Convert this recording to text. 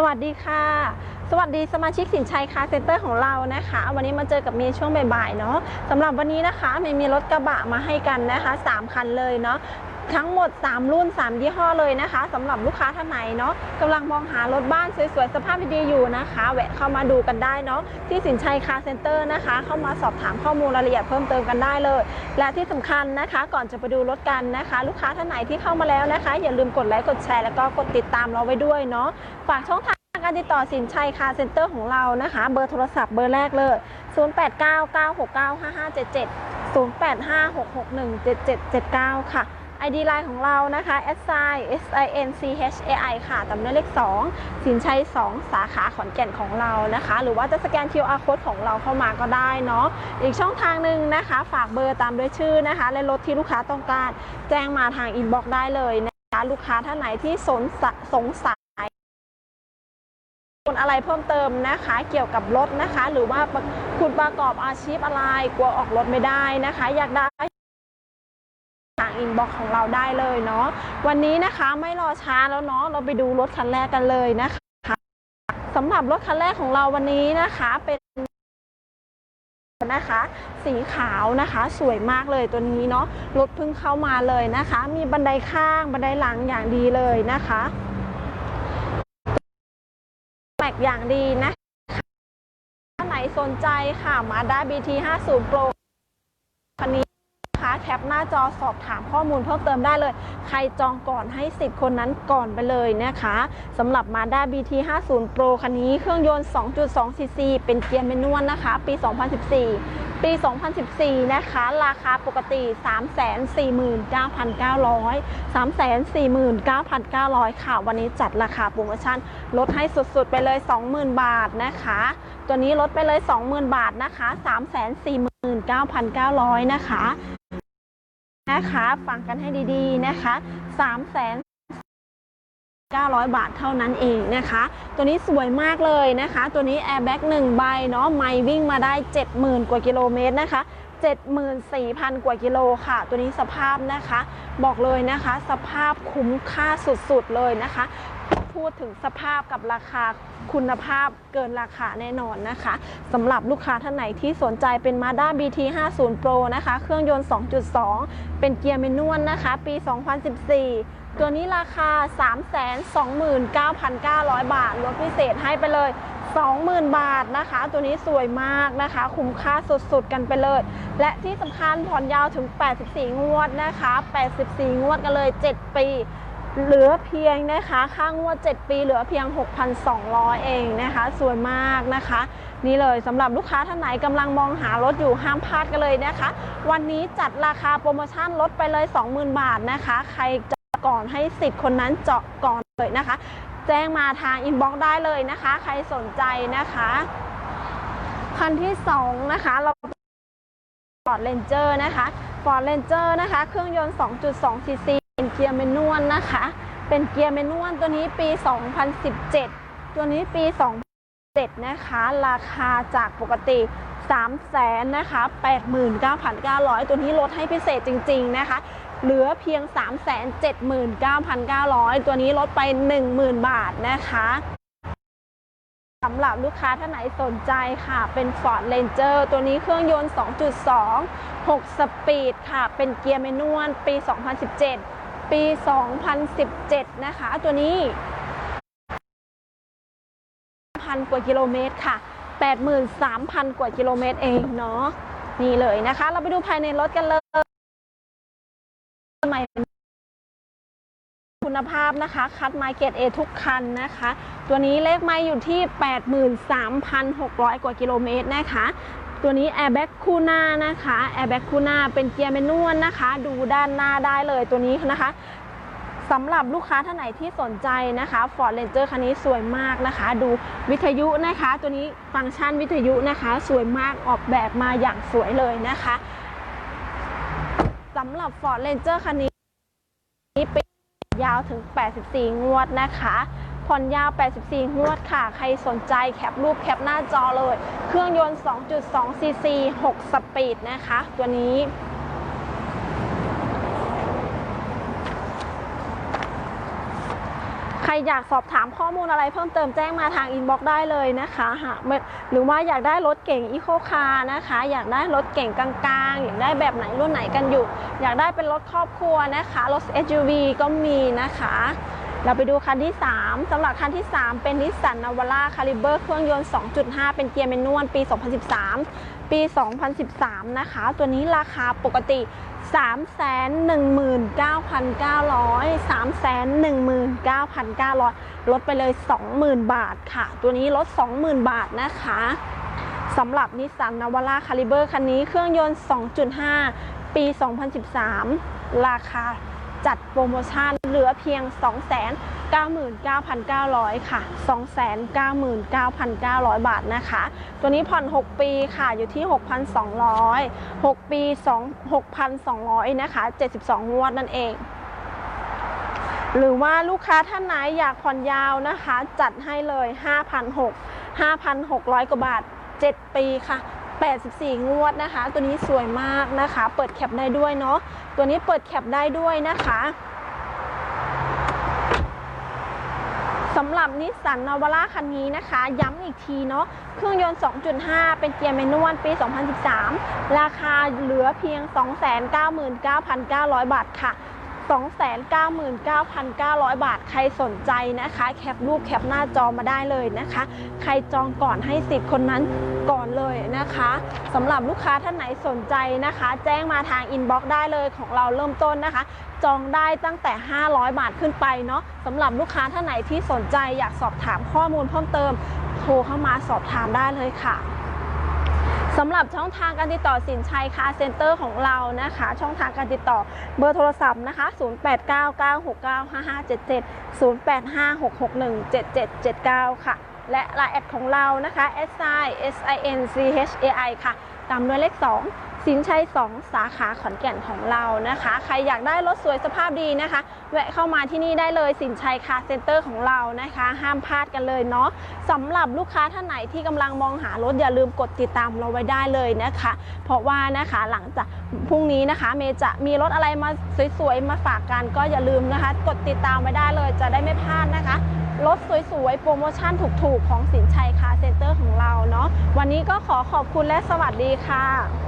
สวัสดีค่ะ สวัสดีสมาชิกสินชัยคาเซ็นเตอร์ของเรานะคะ วันนี้มาเจอกับเมย์ช่วงบ่ายๆเนาะสำหรับวันนี้นะคะเมย์มีรถกระบะมาให้กันนะคะ 3 คันเลยเนาะ ทั้งหมด 3 รุ่น 3 ยี่ห้อเลยนะคะสำหรับลูกค้าท่านไหนเนาะกำลังมองหารถบ้านสวยๆ สภาพดีอยู่นะคะ แวะเข้ามาดูกันได้เนาะที่สินชัยคาร์เซ็นเตอร์นะคะ เข้ามาสอบถามข้อมูลรายละเอียดเพิ่มเติมกันได้เลย และที่สำคัญนะคะ ก่อนจะไปดูรถกันนะคะ ลูกค้าท่านไหนที่เข้ามาแล้วนะคะ อย่าลืมกดไลค์กดแชร์แล้วก็กดติดตามเราไว้ด้วยเนาะฝากช่องทางการติดต่อสินชัยคาร์เซ็นเตอร์ของเรานะคะ เบอร์โทรศัพท์เบอร์แรกเลย 0899695577 0856617779 ค่ะ ID ไลน์ของเรานะคะ s i s i n c h a i ค่ะตามด้วยเลข 2 สินชัย 2 สาขาขอนแก่นของเรานะคะ หรือว่าจะสแกน QR code ของเราเข้ามาก็ได้เนาะอีกช่องทางหนึ่งนะคะ ฝากเบอร์ตามด้วยชื่อนะคะ และรถที่ลูกค้าต้องการแจ้งมาทางอินบ็อกซ์ได้เลยนะคะลูกค้าท่านไหนที่สนสสงสัยอะไรเพิ่มเติมนะคะ เกี่ยวกับรถนะคะ หรือว่าคุณประกอบอาชีพอะไรกลัวออกรถไม่ได้นะคะ อยากได้ ทางอินบ็อกของเราได้เลยเนาะวันนี้นะคะไม่รอช้าแล้วเนาะเราไปดูรถคันแรกกันเลยนะคะสำหรับรถคันแรกของเราวันนี้นะคะเป็นนะคะ สีขาวนะคะสวยมากเลยตัวนี้เนาะรถเพิ่งเข้ามาเลยนะคะ มีบันไดข้างบันไดหลังอย่างดีเลยนะคะแม็กอย่างดีนะถ้าไหนสนใจค่ะมาได้ BT 50 Pro คันนี้ แคปหน้าจอสอบถามข้อมูลเพิ่มเติมได้เลย ใครจองก่อนให้สิทธิ์คนนั้นก่อนไปเลยนะคะสำหรับมาด้า BT 50 Pro คันนี้เครื่องยนต์ 2.2 cc เป็นเกียร์แมนนวลนะคะ ปี 2014 ปี 2014 นะคะ ราคาปกติ 349,900 349,900 ค่ะ วันนี้จัดราคาโปรโมชั่น ลดให้สุดๆ ไปเลย 20,000 บาทนะคะ ตัวนี้ลดไปเลย 20,000 บาทนะคะ 349,900 นะคะ นะคะฟังกันให้ดีๆนะคะ3 900 บาทเท่านั้นเองนะคะ ตัวนี้สวยมากเลยนะคะ ตัวนี้แอร์แบ็ก1ใบเนาะไม่วิ่งมาได้ 70,000 กว่ากิโลเมตรนะคะ74,000 กว่ากิโลค่ะ ตัวนี้สภาพนะคะ บอกเลยนะคะ สภาพคุ้มค่าสุดๆเลยนะคะ พูดถึงสภาพกับราคาคุณภาพเกินราคาแน่นอนนะคะสำหรับลูกค้าท่านไหนที่สนใจเป็น Mazda BT 50 Pro นะคะ เครื่องยนต์ 2.2 เป็นเกียร์แมนนวลนะคะ ปี 2014 ตัวนี้ราคา 329,900 บาทลดพิเศษให้ไปเลย 20,000 บาทนะคะ ตัวนี้สวยมากนะคะ คุ้มค่าสุดๆกันไปเลย และที่สำคัญผ่อนยาวถึง 84 งวดนะคะ 84 งวดกันเลย 7 ปี เหลือเพียงนะคะค่างวด 7 ปีเหลือเพียง 6,200 เองนะคะสวยมากนะคะ นี่เลยสำหรับลูกค้าท่านไหนกำลังมองหารถอยู่ห้ามพลาดกันเลยนะคะ วันนี้จัดราคาโปรโมชั่นลดไปเลย 20,000 บาทนะคะ ใครจะก่อนให้สิทธิ์คนนั้นเจาะก่อนเลยนะคะ แจ้งมาทางอินบ็อกซ์ได้เลยนะคะ ใครสนใจนะคะคันที่ 2 นะคะ เรา Ford Ranger นะคะ Ford Ranger นะคะ เครื่องยนต์ 2.2 cc เป็นเกียร์แมนนวลนะคะ เป็นเกียร์แมนนวลตัวนี้ปี 2017 ตัวนี้ปี 2007นะคะ ราคาจากปกติ 3 0 0 0 0นนะคะ89,900 ตัวนี้ลดให้พิเศษจริง ๆ นะคะ เหลือเพียง 379,900 ตัวนี้ลดไป 10,000 บาทนะคะสำหรับลูกค้าท่านไหนสนใจค่ะ เป็น Ford Ranger ตัวนี้เครื่องยนต์ 2.2 6 สปีดค่ะ เป็นเกียร์แมนนวลปี 2017 ปี 2017 นะคะ ตัวนี้พันกว่ากิโลเมตรค่ะ 83,000 กว่ากิโลเมตรเองเนาะนี่เลยนะคะ เราไปดูภายในรถกันเลยคุณภาพนะคะ คัดไมเกตเอทุกคันนะคะ ตัวนี้เลขไม้อยู่ที่ 83,600 กว่ากิโลเมตรนะคะ ตัวนี้แอร์แบ็กคู่หน้านะคะแอร์แบ็กคู่หน้าเป็นเกียร์แมนนวลนะคะ ดูด้านหน้าได้เลยตัวนี้นะคะสำหรับลูกค้าท่านไหนที่สนใจนะคะ Ford Ranger คันนี้สวยมากนะคะ ดูวิทยุนะคะ ตัวนี้ฟังก์ชันวิทยุนะคะ สวยมากออกแบบมาอย่างสวยเลยนะคะสำหรับ Ford Ranger คันนี้เป็นยาวถึง 84 งวดนะคะ ผ่อนยาว 84 งวดค่ะ ใครสนใจแคปรูปแคปหน้าจอเลย เครื่องยนต์ 2.2 cc 6สปีดนะคะ ตัวนี้ใครอยากสอบถามข้อมูลอะไรเพิ่มเติมแจ้งมาทางอินบ็อกซ์ได้เลยนะคะหากหรือว่าอยากได้รถเก่งอีโคคาร์นะคะ อยากได้รถเก่งกลางๆ อยากได้แบบไหนรุ่นไหนกันอยู่ อยากได้เป็นรถครอบครัวนะคะ รถ SUV ก็มีนะคะ เราไปดูคันที่ 3สำหรับคันที่ 3 เป็นนิสสันนาวาร่าคาลิเบอร์เครื่องยนต์ 2.5 เป็นเกียร์แมนนวลปี 2013 ปี 2013 นะคะ ตัวนี้ราคาปกติ 319,900 319,900 ลดไปเลย 20,000 บาทค่ะ ตัวนี้ลด 20,000 บาทนะคะสำหรับนิสสันนาวาร่าคาลิเบอร์คันนี้เครื่องยนต์ 2.5 ปี 2013 ราคา จัดโปรโมชั่นเหลือเพียง 299,900 ค่ะ 299,900 บาทนะคะ ตัวนี้ผ่อน 6 ปีค่ะอยู่ที่ 6,200 6 ปี 2 6,200 นะคะ 72 งวดนั่นเองหรือว่าลูกค้าท่านไหนอยากผ่อนยาวนะคะ จัดให้เลย 5,600 5,600 กว่าบาท 7 ปีค่ะ 84 งวดนะคะ ตัวนี้สวยมากนะคะ เปิดแคปได้ด้วยเนาะ ตัวนี้เปิดแคปได้ด้วยนะคะสำหรับนิสสันนาวาร่าคันนี้นะคะ ย้ำอีกทีเนาะเครื่องยนต์ 2.5 เป็นเกียร์แมนนวลปี 2013 ราคาเหลือเพียง 299,900 บาทค่ะ 299,900 บาท ใครสนใจนะคะ แคปรูปแคปหน้าจอมาได้เลยนะคะ ใครจองก่อนให้สิทธิ์คนนั้นก่อนเลยนะคะสำหรับลูกค้าท่านไหนสนใจนะคะ แจ้งมาทางอินบ็อกซ์ได้เลยของเราเริ่มต้นนะคะ จองได้ตั้งแต่ 500 บาทขึ้นไปเนาะสำหรับลูกค้าท่านไหนที่สนใจอยากสอบถามข้อมูลเพิ่มเติม โทรเข้ามาสอบถามได้เลยค่ะ สำหรับช่องทางการติดต่อสินชัยคาเซ็นเตอร์ของเรานะคะ ช่องทางการติดต่อเบอร์โทรศัพท์นะคะ 0899695577 0856617779 ค่ะ และไลน์แอดของเรานะคะ s i s i n c h a i ค่ะ ตามด้วยเลข 2 สินชัย 2 สาขาขอนแก่นของเรานะคะ ใครอยากได้รถสวยสภาพดีนะคะ แวะเข้ามาที่นี่ได้เลยสินชัยคาร์เซ็นเตอร์ของเรานะคะ ห้ามพลาดกันเลยเนาะสำหรับลูกค้าท่านไหนที่กำลังมองหารถอย่าลืมกดติดตามเราไว้ได้เลยนะคะ เพราะว่านะคะหลังจากพรุ่งนี้นะคะ เมจะมีรถอะไรมาสวยๆมาฝากกันก็อย่าลืมนะคะ กดติดตามไว้ได้เลยจะได้ไม่พลาดนะคะรถสวยๆ โปรโมชั่นถูกๆ ของสินชัยคาร์เซ็นเตอร์ของเราเนาะ วันนี้ก็ขอขอบคุณและสวัสดีค่ะ